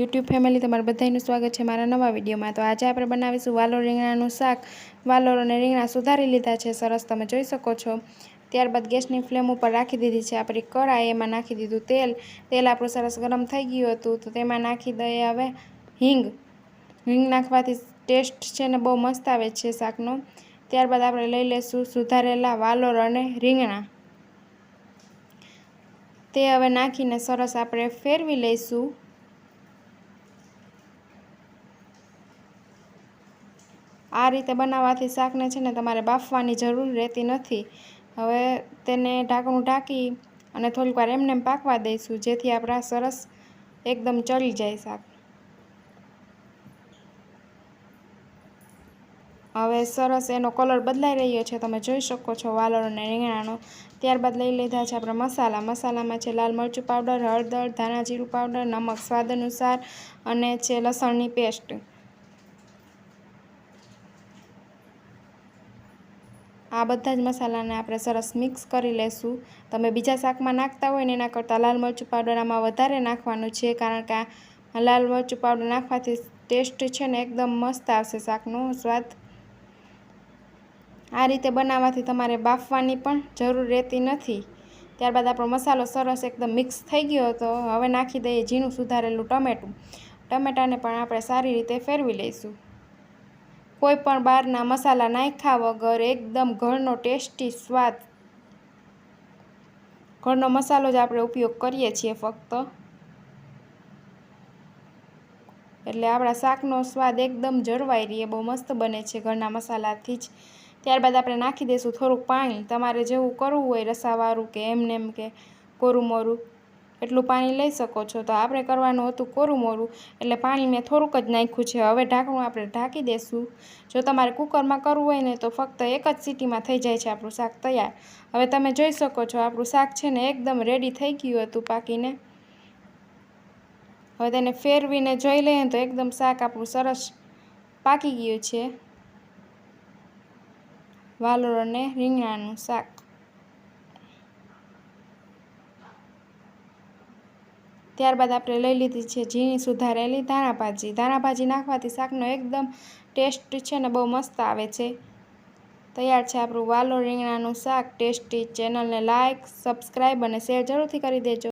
YouTube family તમારું બધાનું સ્વાગત છે મારા નવા વિડીયોમાં. તો આજે આપણે બનાવીશું વાલોર રીંગણાનું શાક. વાલોર અને રીંગણા સુધારી લીધા છે. સરસ તમે જોઈ શકો છો. ત્યારબાદ ગેસની ફ્લેમ ઉપર રાખી દીધી છે આપણી કળા એમાં નાખી દીધું તેલ. તેલ આપણું સરસ ગરમ થઈ ગયું હતું. તો તેમાં નાખી દઈએ હવે હિંગ. હિંગ નાખવાથી ટેસ્ટ છે ને બહુ મસ્ત આવે છે શાકનો. ત્યારબાદ આપણે લઈ લઈશું સુધારેલા વાલોર અને રીંગણા. તે હવે નાખીને સરસ આપણે ફેરવી લઈશું. આ રીતે બનાવવાથી શાકને છે ને તમારે બાફવાની જરૂર રહેતી નથી. હવે તેને ઢાંકણું ઢાંકી અને થોડીક વાર એમને પાકવા દઈશું, જેથી આપણા સરસ એકદમ ચડી જાય શાક. હવે સરસ એનો કલર બદલાઈ રહ્યો છે, તમે જોઈ શકો છો વાલર અને રીંગણાનો. ત્યારબાદ લઈ લીધા છે આપણે મસાલા. મસાલામાં છે લાલ મરચું પાવડર, હળદર, ધાણા જીરું પાવડર, નમક, સ્વાદ અનુસાર અને છે લસણની પેસ્ટ. આ બધા જ મસાલાને આપણે સરસ મિક્સ કરી લેશું. તમે બીજા શાકમાં નાખતા હોય ને એના કરતાં લાલ મરચું પાવડર આમાં વધારે નાખવાનું છે, કારણ કે આ લાલ મરચું પાવડર નાખવાથી ટેસ્ટ છે ને એકદમ મસ્ત આવશે શાકનો સ્વાદ. આ રીતે બનાવવાથી તમારે બાફવાની પણ જરૂર રહેતી નથી. ત્યારબાદ આપણો મસાલો સરસ એકદમ મિક્સ થઈ ગયો હતો. હવે નાખી દઈએ ઝીણું સુધારેલું ટમેટું. ટમેટાને પણ આપણે સારી રીતે ફેરવી લઈશું. કોઈ પણ બહારના મસાલા નાખ્યા વગર એકદમ ઘરનો ટેસ્ટી સ્વાદ. ઘરનો મસાલો જ આપણે ઉપયોગ કરીએ છીએ ફક્ત. એટલે આપણા શાકનો સ્વાદ એકદમ જળવાઈ રહીએ બહુ મસ્ત બને છે ઘરના મસાલાથી જ. ત્યારબાદ આપણે નાખી દઈશું થોડુંક પાણી. તમારે જેવું કરવું હોય રસાવાળું કે એમને એમ કે કોરું મોરું એટલું પાણી લઈ શકો છો. તો આપણે કરવાનું હતું કોરું મોરું, એટલે પાણી મેં થોડુંક જ નાખ્યું છે. હવે ઢાંકણું આપણે ઢાંકી દઈશું જો તમારે કુકરમાં કરવું હોય ને, તો ફક્ત એક જ સીટીમાં થઈ જાય છે આપણું શાક તૈયાર. હવે તમે જોઈ શકો છો, આપણું શાક છે ને, એકદમ રેડી થઈ ગયું હતું પાકીને. હવે તેને ફેરવીને જોઈ લઈએ તો એકદમ શાક આપણું સરસ પાકી ગયું છે. વાલોર રીંગણાનું શાક. ત્યારબાદ આપણે લઈ લીધી છે ઝીણી સુધારેલી ધાણાભાજી. ધાણાભાજી નાખવાથી શાકનો એકદમ ટેસ્ટ છે ને બહુ મસ્ત આવે છે. તૈયાર છે આપણું વાલો રીંગણાનું શાક. ટેસ્ટી ચેનલને લાઇક સબસ્ક્રાઈબ અને શેર જરૂરથી કરી દેજો.